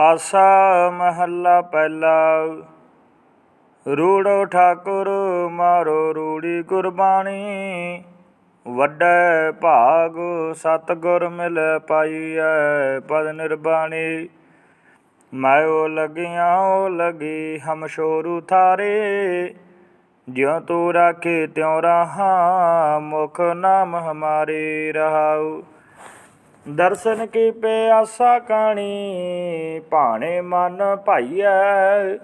ਆਸਾ ਮਹੱਲਾ ਪਹਿਲਾ। ਰੂੜੋ ਠਾਕੁਰ ਮਾਰੋ ਰੂੜੀ ਗੁਰਬਾਣੀ। ਵੱਡੇ ਭਾਗ ਸਤਗੁਰ ਮਿਲ ਪਾਈਐ ਪਦ ਨਿਰਬਾਣੀ। ਮਾਇਓ ਉਹ ਉਹ ਲਗੀ ਹਮ ਸ਼ੋਰੂ ਥਾਰੇ। ਜਿਉ ਤੂੰ ਰਾਖੇ ਤਿਉ ਰਹਾ ਮੁਖ ਨਾਮ ਹਮਾਰੇ ਰਹਾਉ। ਦਰਸ਼ਨ ਕੀ ਪਿਆਸਾ ਕਾਣੀ, ਭਾਣੇ ਮਨ ਭਾਈਐ।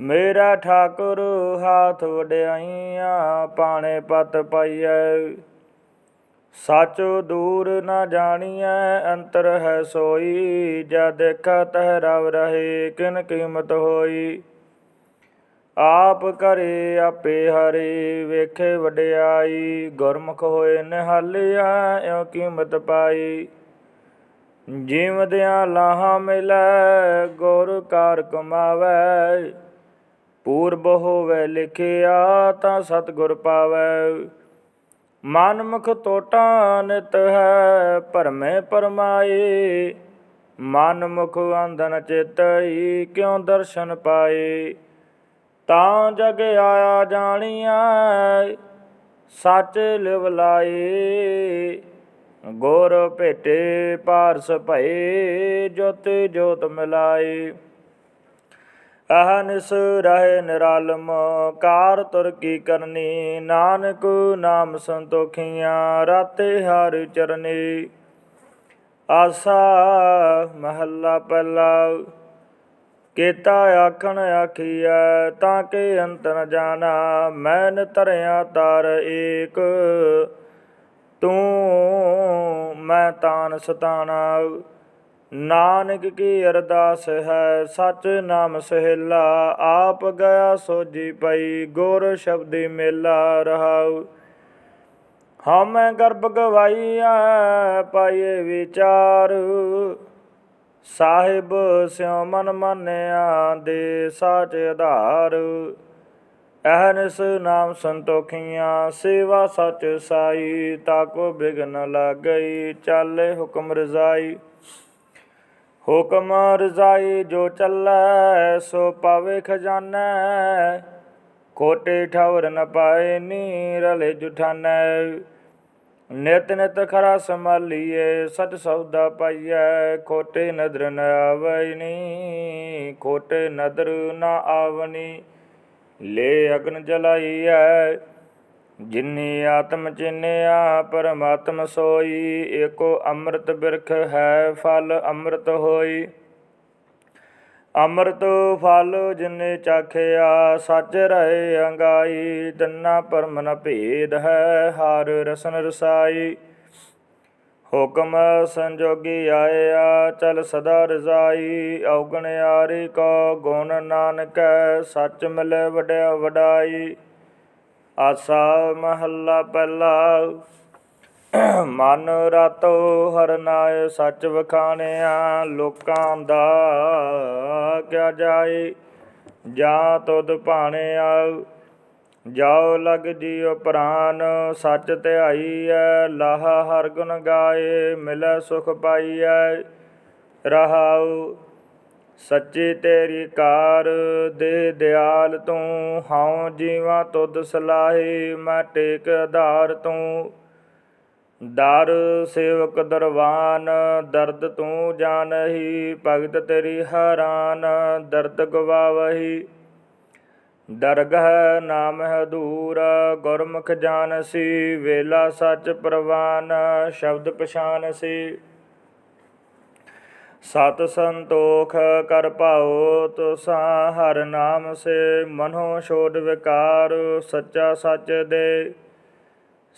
ਮੇਰਾ ਠਾਕੁਰ ਹਾਥ ਵਡਿਆਈਆਂ ਪਾਣੇ ਪਤ ਪਾਈਐ। ਸਾਚੋ ਦੂਰ ਨਾ ਜਾਣੀਐ, ਅੰਤਰ ਹੈ ਸੋਈ। ਜਾ ਦੇਖਾ ਤਹਿ ਰਵ ਰਹੇ, ਕਿਨ ਕੀਮਤ ਹੋਈ। ਆਪ ਕਰੇ ਆਪੇ ਹਰੀ, ਵੇਖੇ ਵਡਿਆਈ, ਗੁਰਮੁਖ ਹੋਏ ਨਿਹਾਲਿਆ, ਇਉ ਕੀਮਤ ਪਾਈ। ਜੀਵਦਿਆਂ ਲਾਹਾ ਮਿਲੈ, ਗੁਰ ਕਾਰ ਕਮਾਵੈ। ਪੂਰਬ ਹੋਵੇ ਲਿਖਿਆ, ਤਾਂ ਸਤਿਗੁਰ ਪਾਵੈ। ਮਨ ਮੁਖ ਟੋਟਾ ਨਿਤ ਹੈ, ਭਰਮੇ ਪਰਮਾਏ ਮਨ ਮੁਖ ਅੰਧਨ ਚੇਤਈ, ਕਿਉ ਦਰਸ਼ਨ ਪਾਏ? ਤਾਂ ਜਗ ਆਇਆ ਜਾਣੀਐ, ਸੱਚ ਲਿਵ ਲਾਏ। ਗੁਰ ਭੇਟੇ ਪਾਰਸ ਭਏ, ਜੋਤ ਜੋਤ ਮਿਲਾਏ। ਅਹਨਿਸ ਰਹਿ ਨਿਰਾਲਮ, ਕਾਰ ਤੁਰ ਕੀ ਕਰਨੀ। ਨਾਨਕ ਨਾਮ ਸੰਤੋਖੀਆਂ, ਰਾਤੇ ਹਰ ਚਰਨੀ। ਆਸਾ ਮਹੱਲਾ ਪਹਿਲਾ। ਕੀਤਾ ਆਖਣ ਆਖੀਐ, ਤਾਂ ਕਿ ਅੰਤ ਨ ਜਾਣਾ, ਮੈਨ ਧਰਿਆ ਤਰ ਏਕ। ਤੂੰ ਮੈਂ ਤਾਨ ਸਤਾਣਾ, ਨਾਨਕ ਕੀ ਅਰਦਾਸ ਹੈ, ਸਚ ਨਾਮ ਸਹਿਲਾ, ਆਪ ਗਿਆ ਸੋਜੀ ਪਈ, ਗੁਰ ਸ਼ਬਦੀ ਮੇਲਾ ਰਹਾਉ। ਹਮੈ ਗਰਭ ਗਵਾਈਆ ਪਾਏ ਵਿਚਾਰ। ਸਾਹਿਬ ਸਿਉ ਮਨ ਮੰਨਿਆ ਦੇ ਸਾਚ ਆਧਾਰ। ਅਹਨਿਸ ਨਾਮ ਸੰਤੋਖੀਆਂ, ਸੇਵਾ ਸਚ ਸਾਈ, ਤਾਕੋ ਬਿਗਨ ਲਾਗਈ, ਚਾਲੇ ਹੁਕਮ ਰਜ਼ਾਈ। ਹੁਕਮ ਰਜ਼ਾਈ ਜੋ ਚੱਲੈ, ਸੋ ਪਾਵੇ ਖਜ਼ਾਨਾ। ਕੋਟੇ ਠੌਰ ਨ ਪਾਏ ਨੀ ਰਲੇ ਜੁਠਾਨੈ। ਨਿਤ ਨਿਤ ਖਰਾ ਸੰਭਾਲੀਏ ਸਤ ਸੌਦਾ ਪਾਈਐ, ਖੋਟੇ ਨਦਰ ਨ ਆਵੈਨੀ, ਖੋਟੇ ਨਦਰ ਨ ਆਵਨੀ। ਲੈ ਅਗਨ ਜਲਾਈਐ, ਜਿਨੀ ਆਤਮ ਚਿਨਿਆ, ਪਰਮਾਤਮ ਸੋਈ, ਏਕੋ ਅੰਮ੍ਰਿਤ ਬਿਰਖ ਹੈ, ਫਲ ਅੰਮ੍ਰਿਤ ਹੋਈ। ਅੰਮ੍ਰਿਤ ਫਲ ਜਿਨੇ ਚਾਖਿਆ, ਸੱਚ ਰਹੇ ਅੰਗਾਈ, ਤੰਨਾ ਪਰਮ ਨ ਭੇਦ ਹੈ, ਹਰ ਰਸਨ ਰਸਾਈ। ਹੁਕਮ ਸੰਜੋਗੀ ਆਇਆ, ਚਲ ਸਦਾ ਰਜ਼ਾਈ। ਔਗਣ ਯਾਰੀ ਕੋ ਗੁਣ ਨਾਨਕ, ਸੱਚ ਮਿਲੇ ਵਡਿਆ ਵਡਾਈ। ਆਸਾ ਮਹੱਲਾ ਪਹਿਲਾ। ਮਨ ਰਾਤੋ ਹਰਨਾਏ ਸੱਚ ਵਖਾਣਿਆ, ਲੋਕਾਂ ਦਾ ਕਿਆ ਜਾਏ? ਜਾਂ ਤੁਧ ਭਾਣਿਆ ਜਾਓ ਲਗ ਜੀਉ ਪ੍ਰਾਨ, ਸੱਚ ਧਿਆਈਐ, ਲਾਹਾ ਹਰ ਗੁਣ ਗਾਏ, ਮਿਲੈ ਸੁਖ ਪਾਈਐ। ਰਹਾਉ, ਸੱਚੀ ਤੇਰੀ ਕਾਰ, ਦੇ ਦਿਆਲ ਤੂੰ, ਹਉ ਜੀਵਾ ਤੁਧ ਸਲਾਹੀ, ਮੈਂ ਟੇਕ ਆਧਾਰ ਤੂੰ। ਦਰ ਸੇਵਕ ਦਰਵਾਨ, ਦਰਦ ਤੂੰ ਜਾਣਹੀ, ਭਗਤ ਤੇਰੀ ਹਰਾਨ, ਦਰਦ ਗਵਾਵਹੀ। ਦਰਗਹ ਨਾਮ ਹੈ ਦੂਰ, ਗੁਰਮੁਖ ਜਾਣਸੀ, ਵੇਲਾ ਸੱਚ ਪ੍ਰਵਾਨ, ਸ਼ਬਦ ਪਛਾਨ ਸੀ ਸਤ ਸੰਤੋਖ ਕਰ ਪਾਓ ਤੁਸਾ, ਹਰ ਨਾਮ ਸੇ ਮਨੋ ਛੋੜ ਵਿਕਾਰ, ਸੱਚਾ ਸੱਚ ਦੇ।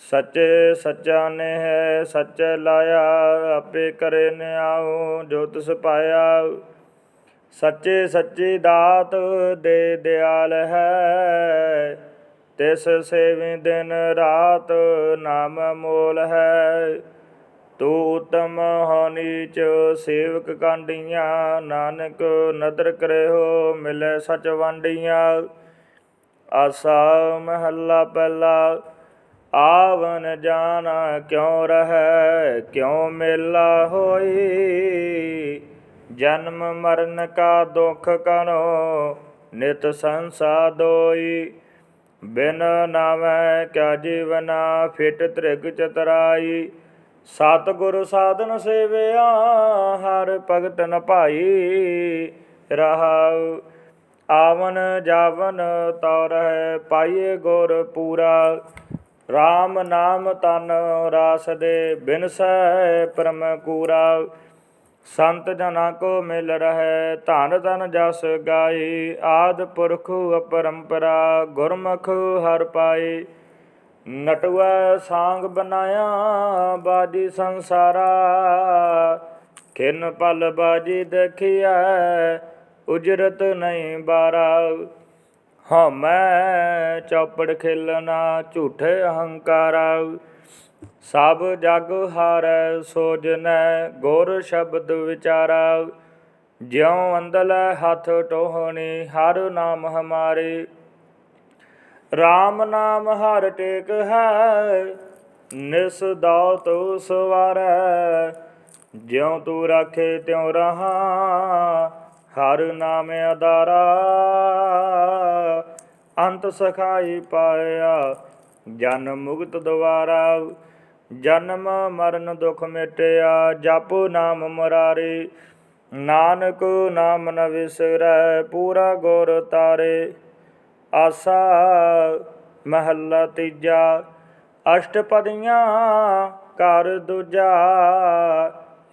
ਸੱਚੇ ਸੱਚਾ ਨੇ ਹੈ ਸੱਚ ਲਾਇਆ ਆਪੇ ਕਰੇ ਨਿਆਉ, ਜੋ ਤਿਸ ਪਾਇਆ। ਸੱਚੇ ਸੱਚੀ ਦਾਤ ਦੇ ਦਿਆਲ ਹੈ, ਤਿਸ ਸੇਵੀ ਦਿਨ ਰਾਤ ਨਾਮ ਮੋਲ ਹੈ। ਤੂੰ ਉਤਮ ਹੋ ਨੀਚ ਸੇਵਕ ਕਾਂਡੀਆਂ, ਨਾਨਕ ਨਦਰ ਕਰਿਓ ਮਿਲੇ ਸਚ ਵੰਡੀਆਂ। ਆਸਾ ਮਹੱਲਾ ਪਹਿਲਾ ਆਵਨ ਜਾਣਾ ਕਿਉ ਰਹੈ, ਕਿਉ ਮੇਲਾ ਹੋਈ? ਜਨਮ ਮਰਨ ਕਾ ਦੁਖ ਕਨੋ ਨਿਤ ਸੰਸਾ ਦੋਈ। ਬਿਨ ਨਾਮੈ ਕਿਆ ਜੀਵਨਾ, ਫਿਟ ਤ੍ਰਿਗ ਚਤਰਾਈ। ਸਤ ਗੁਰ ਸਾਧਨ ਸੇਵਿਆ, ਹਰ ਭਗਤ ਨ ਭਾਈ ਰਹਾਉ ਆਵਨ ਜਾਵਨ ਤੌਰ ਹੈ ਪਾਈਏ ਗੁਰ ਪੂਰਾ। RAM ਨਾਮ ਤਨ ਰਾਸ ਦੇ ਬਿਨਸੈ ਪਰਮ ਕੂਰਾ। ਸੰਤ ਜਨਾ ਕੋ ਮਿਲ ਰਹੈ, ਧਨ ਧਨ ਜਸ ਗਾਈ। ਆਦ ਪੁਰਖ ਅਪਰੰਪਰਾ, ਗੁਰਮੁਖ ਹਰ ਪਾਈ। ਨਟਵਾ ਸਾੰਗ ਬਨਾਇਆ ਬਾਜੀ ਸੰਸਾਰਾ। ਕਿਨ ਪਲ ਬਾਜੀ ਦੇਖਿਆ ਉਜਰਤ ਨਹੀਂ ਬਾਰਾ। ਹਉਮੈ ਚੌਪੜ ਖੇਲਣਾ, ਝੂਠੇ ਹੰਕਾਰਾ ਸਭ ਜਗ ਹਾਰੈ ਸੋਜਨੈ ਗੁਰ ਸ਼ਬਦ ਵਿਚਾਰਾ। ਜਿਉ ਅੰਦਲੈ ਹੱਥ ਟੋਹਣੀ, ਹਰ ਨਾਮ ਹਮਾਰੇ। RAM ਨਾਮ ਹਰ ਟੇਕ ਹੈ, ਨਿਸ ਦਾਤ ਸਵਾਰੈ। ਜਿਉ ਤੂੰ ਰਾਖੇ ਤਿਉ ਰਹਾ ਹਰ ਨਾਮ ਅਦਾਰਾ ਅੰਤ ਸਖਾਈ ਪਾਇਆ। ਜਨ ਮੁਕਤ ਦਵਾਰਾ ਜਨਮ ਮਰਨ ਦੁਖ ਮਿਟਿਆ। ਜਪੁ ਨਾਮ ਮੁਰਾਰੇ, ਨਾਨਕ ਨਾਮ ਨ ਵਿਸਰੈ, ਪੂਰਾ ਗੁਰ ਤਾਰੇ। ਆਸਾ ਮਹੱਲਾ ਤੀਜਾ, ਅਸ਼ਟਪਦੀਆਂ ਕਰ ਦੂਜਾ।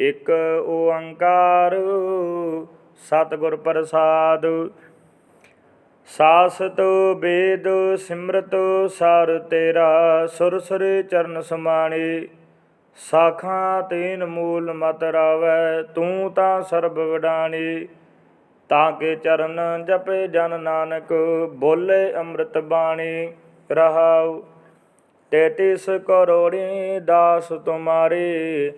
ਇੱਕ ਓੰਕਾਰ ਸਤਿਗੁਰ ਪ੍ਰਸਾਦ। ਸਾਸਤ ਵੇਦ ਸਿਮਰਤ ਸਰ ਤੇਰਾ ਸੁਰ ਸੁਰੇ ਚਰਨ ਸਮਾਣੇ। ਸਾਖਾਂ ਤੀਨ ਮੂਲ ਮਤ ਰਾਵੈ, ਤੂੰ ਤਾਂ ਸਰਬ ਵਡਾਣੀ। ਤਾਂ ਕੇ ਚਰਨ ਜਪੇ ਜਨ ਨਾਨਕ, ਬੋਲੇ ਅੰਮ੍ਰਿਤ ਬਾਣੀ। ਰਹਾਉ ਤੇਤੀਸ ਕਰੋੜੀ ਦਾਸ ਤੁਮਾਰੇ,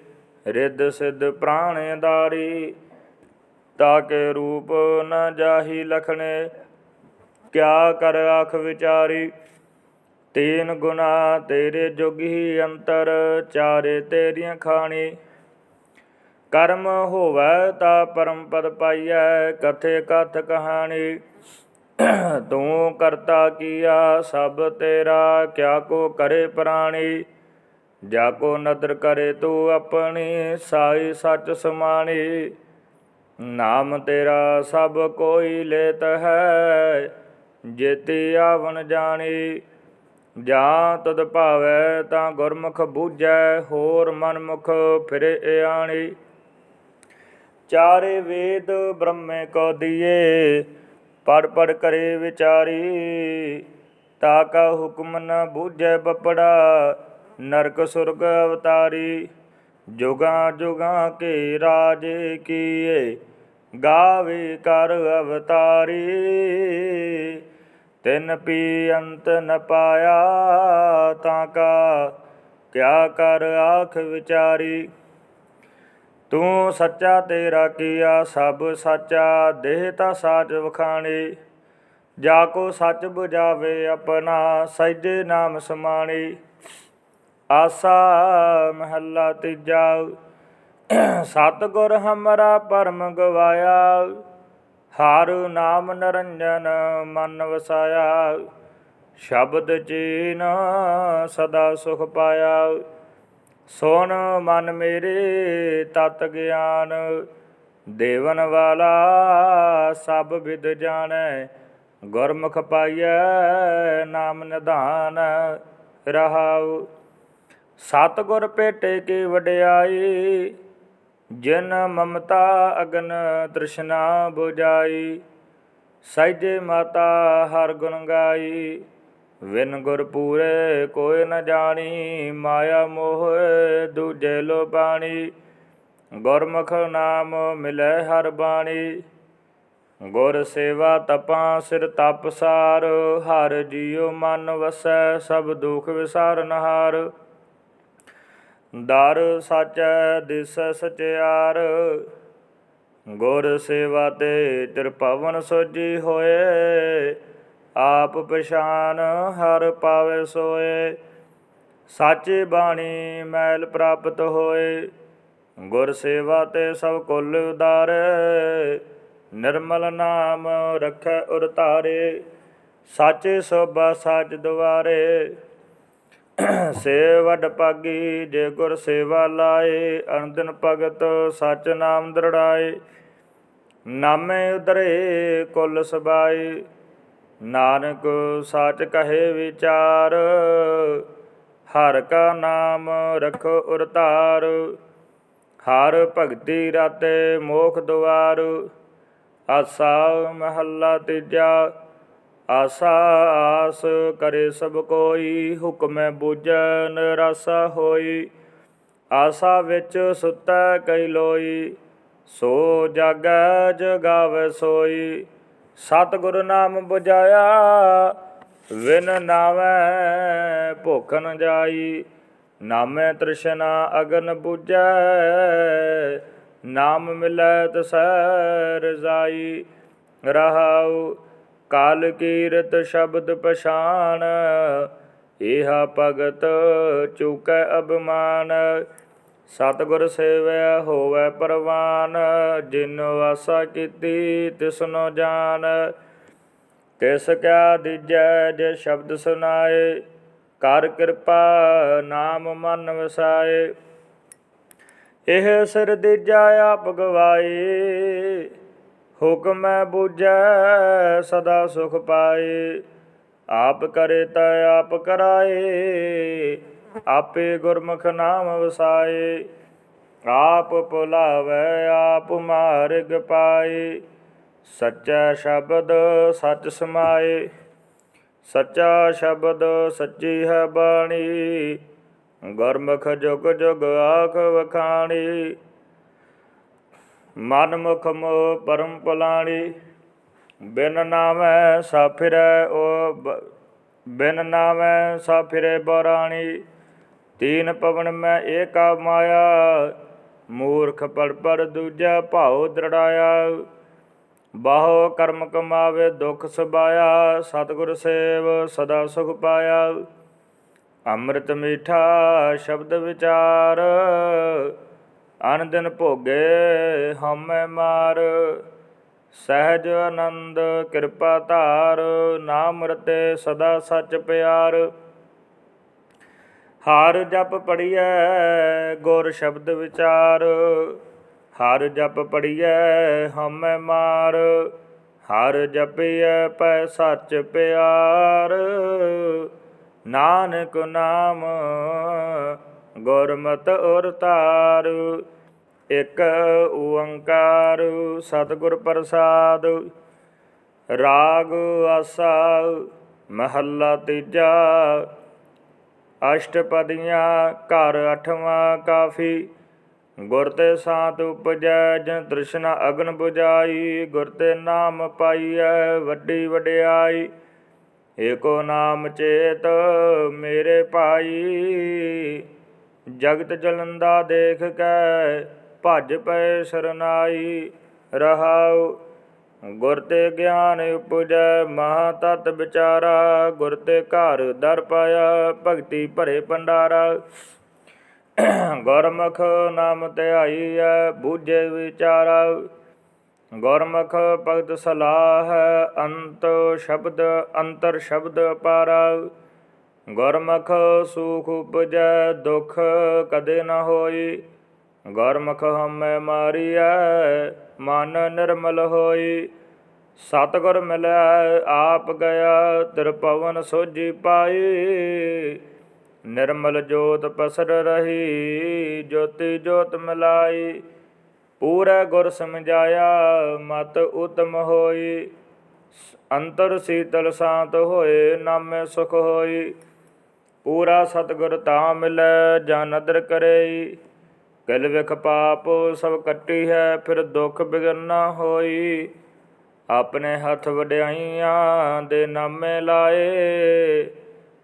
ਰਿੱਧ ਸਿੱਧ ਪ੍ਰਾਣਦਾਰੀ ਤਾ ਕੇ ਰੂਪ ਨ ਜਾਹੀ ਲਖਣੇ, ਕਿਆ ਕਰ ਆਖ ਵਿਚਾਰੀ? ਤੀਨ ਗੁਨਾ ਤੇਰੇ ਜੋਗੀ ਅੰਤਰ, ਚਾਰੇ ਤੇਰੀਆਂ ਖਾਣੀ। ਕਰਮ ਹੋਵੈ ਤਾ ਪਰਮ ਪਦ ਪਾਈਐ, ਕਥੇ ਕਥ ਕਹਾਣੀ। ਤੂੰ ਕਰਤਾ ਕੀਆ, ਸਭ ਤੇਰਾ, ਕਿਆ ਕੋ ਕਰੇ ਪ੍ਰਾਣੀ? ਜਾ ਕੋ ਨਦਰ ਕਰੇ ਤੂੰ ਆਪਣੀ, ਸਾਈ ਸੱਚ ਸਮਾਣੀ। ਨਾਮ ਤੇਰਾ ਸਭ ਕੋਈ ਲੇਤ ਹੈ, ਜੇਤੀ ਆਵਣ ਜਾਣੀ। ਜਾਂ ਤਦ ਭਾਵੈ ਤਾਂ ਗੁਰਮੁਖ ਬੂਝੈ, ਹੋਰ ਮਨਮੁਖ ਫਿਰੇ ਆਣੀ ਚਾਰੇ ਵੇਦ ਬ੍ਰਹਮੇ ਕੋ ਦੀਏ ਪੜ ਪੜ ਕਰੇ ਵਿਚਾਰੀ। ਤਾ ਕਾ ਹੁਕਮ ਨ ਬੂਝੈ ਬਪੜਾ, ਨਰਕ ਸੁਰਗ ਅਵਤਾਰੀ। ਜੁਗਾ ਜੁਗਾ ਕੇ ਰਾਜ ਕੀਏ, ਗਾਵੇ ਕਰ ਅਵਤਾਰੀ। ਤਿਨ ਪੀ ਅੰਤ ਨ ਪਾਇਆ ਤਾਂ ਕਾ, ਕਿਆ ਕਰ ਆਖ ਵਿਚਾਰੀ। ਤੂੰ ਸੱਚਾ ਤੇਰਾ ਕੀਆ, ਸਭ ਸਾਚਾ ਦੇਹ ਤਾ ਸਾਚ ਵਖਾਣੀ। ਜਾ ਕੋ ਸੱਚ ਬੁਝਾਵੇ ਆਪਣਾ ਸਜਦੇ ਨਾਮ ਸਮਾਣੀ। ਆਸਾ ਮਹੱਲਾ ਤੀਜਾ। ਸਤਿਗੁਰ ਹਮਰਾ ਪਰਮ ਗਵਾਇਆ, ਹਰ ਨਾਮ ਨਰੰਜਨ ਮਨ ਵਸਾਇਆ। ਸ਼ਬਦ ਚੀਨ ਸਦਾ ਸੁਖ ਪਾਇਆ। ਸੋਨ ਮਨ ਮੇਰੇ ਤਤ ਗਿਆਨ, ਦੇਵਨ ਵਾਲਾ ਸਭ ਵਿਦ ਜਾਣੈ। ਗੁਰਮੁਖ ਪਾਈਐ ਨਾਮ ਨਿਧਾਨ, ਰਹਾਉ। ਸਤਿਗੁਰ ਭੇਟੇ ਕੇ ਵਡਿਆਈ, ਜਿਨ ਮਮਤਾ ਅਗਨ ਤ੍ਰਿਸ਼ਨਾ 부ਜਾਈ ਸਹਿਜੇ ਮਾਤਾ ਹਰ ਗੁਣ ਗਾਈ, ਵਿਨ ਗੁਰ ਪੂਰੇ ਕੋਈ ਨ ਜਾਣੀ, ਮਾਇਆ ਮੋਹ ਦੂਜੇ ਲੋ ਬਾਣੀ, ਗੁਰਮੁਖ ਨਾਮ ਮਿਲੇ ਹਰ ਬਾਣੀ, ਗੁਰ ਸੇਵਾ ਤਪਾਂ ਸਿਰ ਤਪਸਾਰ ਹਰ ਜੀਉ ਮਨ ਵਸੈ ਸਭ ਦੁਖ ਵਿਸਾਰਨ ਹਾਰ ਦਰ ਸਾਚੈ ਦਿਸ ਸਚਿਆਰ, ਗੁਰ ਸੇਵਾ ਤੇ ਤ੍ਰਿਪਵਨ ਸੋਜੀ ਹੋਏ, ਆਪ ਪਛਾਨ ਹਰ ਪਾਵੇ ਸੋਏ। ਸਾਚੇ ਬਾਣੀ ਮੈਲ ਪ੍ਰਾਪਤ ਹੋਏ, ਗੁਰ ਸੇਵਾ ਤੇ ਸਭ ਕੁਲ ਉਦਾਰੇ ਨਿਰਮਲ ਨਾਮ ਰਖੈ ਉਰ ਧਾਰੇ, ਸਾਚੇ ਸੋਭਾ ਸਾਚ ਦੁਆਰੇ। ਸੇ ਵੱਡ ਪਾਗੀ ਜੇ ਗੁਰ ਸੇਵਾ ਲਾਏ ਅਨੰਦਨ ਭਗਤ ਸਚ ਨਾਮ ਦਰੜਾਏ। ਨਾਮੇ ਉਦਰੇ ਕੁਲ ਸਬਾਈ ਨਾਨਕ ਸਾਚ ਕਹੇ ਵਿਚਾਰ। ਹਰ ਕਾ ਨਾਮ ਰਖੋ ਉਰ ਹਰ ਭਗਤੀ ਰਾਤੇ ਮੋਖ ਦੁਆਰ। ਆਸਾ ਮਹੱਲਾ ਤੀਜਾ ਆਸਾ ਆਸ ਕਰੇ ਸਭ ਕੋਈ, ਹੁਕਮੈ ਬੁਝੈ ਨਿਰਾਸਾ ਹੋਈ। ਆਸਾ ਵਿੱਚ ਸੁਤੈ ਕਈ ਲੋਈ, ਸੋ ਜਾਗੈ ਜਗਾਵੇ ਸੋਈ। ਸਤਿਗੁਰ ਨਾਮ ਬੁਝਾਇਆ, ਵਿਨ ਨਾਵੈ ਭੁਖ ਨ ਜਾਈ। ਨਾਮੈ ਤ੍ਰਿਸ਼ਨਾ ਅਗਨ 부ਝੈ ਨਾਮ ਮਿਲੈ ਤਸੈ ਰਜ਼ਾਈ। ਰਹਾਉ ਕਾਲ ਕੀਰਤ ਸ਼ਬਦ ਪਛਾਨ, ਏਹਾ ਭਗਤ ਚੁਕੈ ਅਭਿਮਾਨ। ਸਤਿਗੁਰ ਸੇਵੈ ਹੋਵੈ ਪਰਵਾਨ, ਜਿਨ ਵਾਸਾ ਕੀਤੀ ਤਿਸਨੋ ਜਾਣ ਤਿਸ ਕਿਆ ਦੀਜੈ ਜੇ ਸ਼ਬਦ ਸੁਨਾਏ, ਕਰ ਕਿਰਪਾ ਨਾਮ ਮਨ ਵਸਾਏ। ਇਹ ਸਿਰ ਦੀਜਾ ਆਪ ਗਵਾਏ। ਹੁਕਮੈ ਬੂਝੈ, ਸਦਾ ਸੁਖ ਪਾਏ। ਆਪ ਕਰੇ ਤਾ ਆਪ ਕਰਾਏ, ਆਪੇ ਗੁਰਮੁਖ ਨਾਮ ਵਸਾਏ। ਆਪ ਭੁਲਾਵੇ, ਆਪ ਮਾਰਗ ਪਾਏ। ਸੱਚਾ ਸ਼ਬਦ ਸੱਚ ਸਮਾਏ। ਸੱਚਾ ਸ਼ਬਦ ਸੱਚੀ ਹੈ ਬਾਣੀ। ਗੁਰਮੁਖ ਜੁਗ ਜੁਗ ਆਖ ਵਖਾਣੀ। ਮਨ ਮੁਖ ਮੋ ਪਰਮ ਪਲਾਣੀ, ਬਿਨ ਨਾਮੈ ਸਾਫਿਰੈ ਓ ਬਿਨ ਨਾਮੈ ਸਾ ਫਿਰੈ ਬਰਾਣੀ, ਤੀਨ ਪਵਨ ਮੈਂ ਏਕਾ ਮਾਇਆ, ਮੂਰਖ ਪੜ ਪੜ ਦੂਜਾ ਭਾਉ ਦ੍ਰਿੜਾਇਆ, ਬਾਹੋ ਕਰਮ ਕਮਾਵੇ ਦੁਖ ਸਬਾਇਆ ਸਤਿਗੁਰ ਸੇਵ ਸਦਾ ਸੁਖ ਪਾਇਆ। ਅੰਮ੍ਰਿਤ ਮੀਠਾ ਸ਼ਬਦ ਵਿਚਾਰ ਅਨ ਭੋਗੇ ਹਮੈ ਮਾਰ। ਸਹਿਜ ਆਨੰਦ ਕਿਰਪਾ ਧਾਰ, ਨਾਮ ਰਤੇ ਸਦਾ ਸੱਚ ਪਿਆਰ। ਹਰ ਜਪ ਪੜੀਐ ਗੁਰ ਸ਼ਬਦ ਵਿਚਾਰ। ਹਰ ਜਪ ਪੜੀਐ ਹਮੈ ਮਾਰ। ਹਰ ਜਪੀਐ ਪੈ ਸੱਚ ਪਿਆਰ। ਨਾਨਕ ਨਾਮ ਗੁਰਮਤਿ ਔਰ ਤਾਰ। ਇਕ ਓੰਕਾਰ ਸਤਿਗੁਰ ਪ੍ਰਸਾਦ, ਰਾਗ ਆਸਾ ਮਹੱਲਾ ਤੀਜਾ, ਅਸ਼ਟਪਦੀਆਂ ਘਰ ਅਠਵਾਂ ਕਾਫੀ, ਗੁਰ ਤੇ ਸਾਤ ਉਪਜੈ, ਜਨ ਤ੍ਰਿਸ਼ਨਾ ਅਗਨ 부ਜਾਈ ਗੁਰ ਤੇ ਨਾਮ ਪਾਈਐ, ਵੱਡੀ ਵਡਿਆਈ ਏਕੋ ਨਾਮ ਚੇਤ ਮੇਰੇ ਭਾਈ, ਜਗਤ ਜਲੰਦਾ ਦੇਖ ਕੇ ਭਜ ਪਏ ਸਰਨਾਈ, ਰਹਾਉ। ਗੁਰ ਤੇ ਗਿਆਨ ਉਪਜੈ ਮਹਾ ਤਤ ਵਿਚਾਰਾ। ਗੁਰ ਤੇ ਘਰ ਦਰ ਪਾਇਆ, ਭਗਤੀ ਭਰੇ ਭੰਡਾਰਾ। ਗੁਰਮੁਖ ਨਾਮ ਧਿਆਈਐ ਬੂਝੇ ਵਿਚਾਰਾ। ਗੁਰਮੁਖ ਭਗਤ ਸਲਾਹ, ਅੰਤ ਸ਼ਬਦ, ਅੰਤਰ ਸ਼ਬਦ ਅਪਾਰਾ ਗੁਰਮੁਖ ਸੁਖ ਉਪਜੈ, ਦੁਖ ਕਦੇ ਨਾ ਹੋਈ। ਗੁਰਮੁਖ ਹਮੈ ਮਾਰੀਐ, ਮਨ ਨਿਰਮਲ ਹੋਈ। ਸਤਿਗੁਰ ਮਿਲੈ, ਆਪ ਗਿਆ ਤ੍ਰਿਪਵਨ ਸੋਜੀ ਪਾਈ। ਨਿਰਮਲ ਜੋਤ ਪਸਰ ਰਹੀ, ਜੋਤੀ ਜੋਤ ਮਿਲਾਈ। ਪੂਰਾ ਗੁਰ ਸਮਝਾਇਆ, ਮਤ ਉਤਮ ਹੋਈ। ਅੰਤਰ ਸੀਤਲ ਸ਼ਾਂਤ ਹੋਏ, ਨਾਮੇ ਸੁਖ ਹੋਈ। ਪੂਰਾ ਸਤਿਗੁਰ ਤਾਂ ਮਿਲੈ ਜਾਂ ਨਦਰ ਕਰੇ ਕਿਲ ਵਿਖ ਪਾਪ ਸਭ ਕੱਟੀ ਹੈ, ਫਿਰ ਦੁਖ ਬਿਗਰਨਾ ਹੋਈ। ਆਪਣੇ ਹੱਥ ਵਡਿਆਈਆਂ ਦੇ ਨਾਮੇ ਲਾਏ।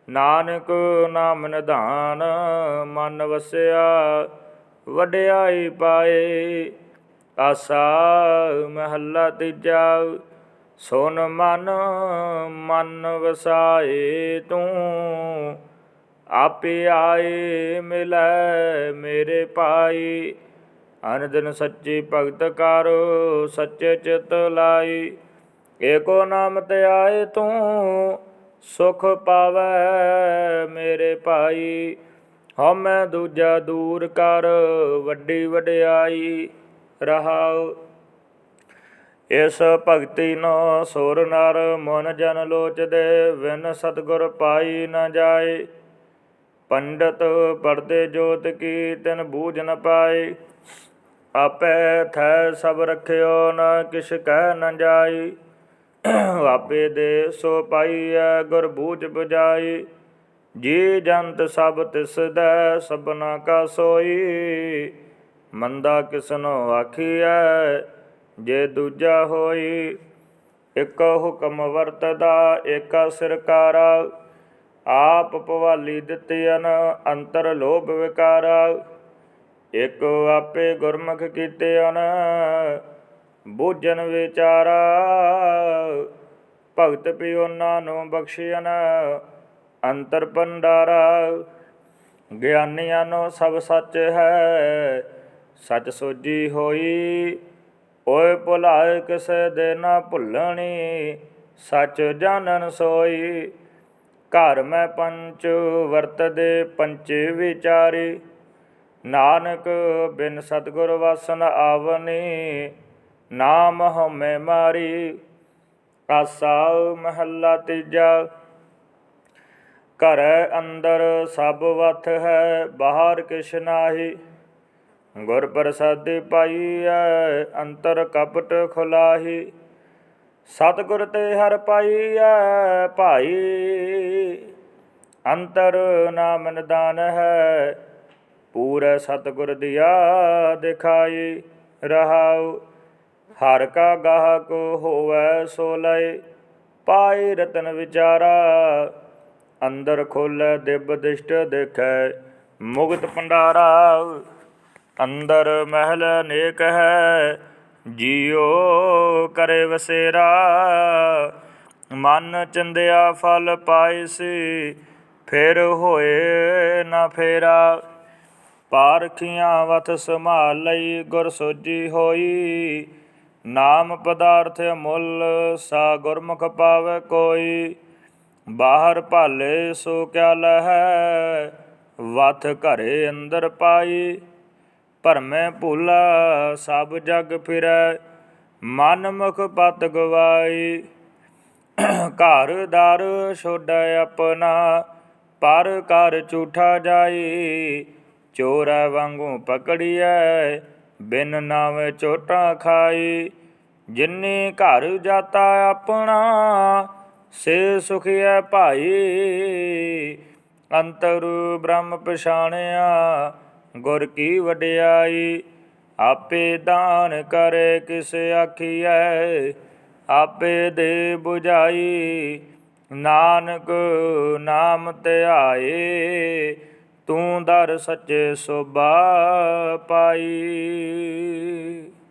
ਨਾਨਕ ਨਾਮ ਨਿਧਾਨ ਮਨ ਵਸਿਆ, ਵਡਿਆਈ ਪਾਏ। ਆਸਾ ਮਹੱਲਾ ਤੀਜਾ ਸੁਨ ਮਨ ਮਨ ਵਸਾਏ ਤੂੰ। ਆਪੇ ਆਏ ਮਿਲੈ ਮੇਰੇ ਭਾਈ। ਅਨ ਦਿਨ ਸੱਚੀ ਭਗਤ ਕਰ ਸੱਚੇ ਚਿਤ ਲਾਈ। ਏਕੋ ਨਾਮ ਤੇ ਆਏ ਤੂੰ, ਸੁਖ ਪਾਵੈ ਮੇਰੇ ਭਾਈ। ਹਉਮੈ ਦੂਜਾ ਦੂਰ ਕਰ, ਵੱਡੀ ਵਡਿਆਈ ਰਹਾਉ। ਇਸ ਭਗਤੀ ਨੂੰ ਸੁਰ ਨਰ, ਮਨ ਜਨ ਲੋਚਦੇ ਵਿਨ ਸਤਗੁਰ ਪਾਈ ਨਾ ਜਾਏ। ਪੰਡਤ ਪੜਦੇ ਜੋਤ ਕੀ ਤਿਨ ਬੂਝ ਨ ਪਾਏ ਆਪੇ ਥੈ ਸਭ ਰਖਿਓ ਨ ਕਿਛ ਕਹਿ ਨ ਜਾਈ। ਆਪੇ ਦੇ ਸੋ ਪਾਈਐ ਗੁਰ ਬੂਝ 부ਜਾਈ ਜੀ ਜੰਤ ਸਭ ਤਿਸ ਦੈ ਸਭਨਾ ਕਾ ਸੋਈ। ਮੰਦਾ ਕਿਸਨੋ ਆਖੀਐ ਜੇ ਦੂਜਾ ਹੋਈ। ਇਕ ਹੁਕਮ ਵਰਤਦਾ ਏਕਾ ਸਿਰਕਾਰਾ। ਆਪ ਪਵਾਲੀ ਦਿੱਤਿਆਨ ਅੰਤਰ ਲੋਭ ਵਿਕਾਰਾ। ਇਕ ਆਪੇ ਗੁਰਮੁਖ ਕੀਤਿਆਨ ਬੂਝਨ ਵਿਚਾਰਾ। ਭਗਤ ਪਿਓ ਨੂੰ ਬਖਸ਼ਿਆਨ ਅੰਤਰ ਪੰਡਾਰਾ ਗਿਆਨੀਆਂ ਨੂੰ ਸਭ ਸੱਚ ਹੈ, ਸੱਚ ਸੋਜੀ ਹੋਈ। ਓਏ ਭੁਲਾਏ ਕਿਸੇ ਦੇ ਨਾ ਭੁੱਲਣੀ, ਸੱਚ ਜਾਣਨ ਸੋਈ। ਘਰ ਮੈਂ ਪੰਚ ਵਰਤਦੇ ਪੰਚੇ ਵਿਚਾਰੇ। ਨਾਨਕ ਬਿਨ ਸਤਗੁਰ ਵਸਨ ਆਵਨੀ, ਨਾਮ ਹਮੇ ਮਾਰੀ। ਆਸਾ ਮਹੱਲਾ ਤੀਜਾ, ਘਰ ਅੰਦਰ ਸਭ ਵਥ ਹੈ, ਬਾਹਰ ਕਿਛ ਨਾਹੀ। ਗੁਰ ਪ੍ਰਸਾਦਿ ਪਾਈਐ ਅੰਤਰ ਕਪਟ ਖੁਲਾਹੀ। ਸਤਿਗੁਰ ਤੇ ਹਰ ਪਾਈਐ ਭਾਈ, ਅੰਤਰ ਨਾਮ ਨਿਦਾਨ ਹੈ। ਪੂਰੇ ਸਤਿਗੁਰ ਦਿਆ ਦਿਖਾਈ ਰਹਾਉ, ਹਰ ਕਾ ਗਾਹਕ ਹੋਵੇ ਸੋ ਲਏ। ਪਾਏ ਰਤਨ ਵਿਚਾਰਾ, ਅੰਦਰ ਖੋਲੇ ਦਿਬ ਦਿਸ਼ਟ ਦੇਖੈ। ਮੁਕਤ ਭੰਡਾਰਾ, ਅੰਦਰ ਮਹਿਲ ਨੇਕ ਹੈ। ਜੀਉ ਕਰੇ ਵਸੇਰਾ, ਮਨ ਚੰਦਿਆ ਫਲ ਪਾਇਸੀ ਫਿਰ ਹੋਏ ਨਾ ਫੇਰਾ। ਪਾਰਖੀਆਂ ਵਤ ਸੰਭਾਲ ਲਈ ਗੁਰ ਸੋਜੀ ਹੋਈ। ਨਾਮ ਪਦਾਰਥ ਮੁੱਲ ਸਾ ਗੁਰਮੁਖ ਪਾਵੇ ਕੋਈ। ਬਾਹਰ ਭਾਲੇ ਸੋ ਕਿਆ ਲਹੈ, ਵਤ ਘਰੇ ਅੰਦਰ ਪਾਈ। ਭਰਮੈ ਭੂਲਾ, ਸਭ ਜਗ ਫਿਰੈ, ਮਨ ਮੁਖ ਪਤ ਗਵਾਈ। ਘਰ ਦਰ ਛੋੜੈ ਆਪਣਾ, ਪਰ ਕਰ ਝੂਠਾ ਜਾਈ। ਚੋਰਾ ਵਾਂਗੂ ਪਕੜੀਐ, ਬਿਨ ਨਾਵੇਂ ਚੋਟਾਂ ਖਾਈ। ਜਿਨੇ ਘਰ ਜਾਤਾ ਆਪਣਾ, ਸੇ ਸੁਖੀਐ ਭਾਈ। ਅੰਤਰ ਬ੍ਰਹਮ ਪਛਾਣਿਆ ਗੁਰ ਕੀ ਵਡਿਆਈ, ਆਪੇ ਦਾਨ ਕਰੇ ਕਿਸ ਆਖੀਐ, ਆਪੇ ਦੇ 부ਝਾਈ ਨਾਨਕ ਨਾਮ ਧਿਆਏ ਤੂੰ ਦਰ ਸੱਚੇ ਸੋਭਾ ਪਾਈ।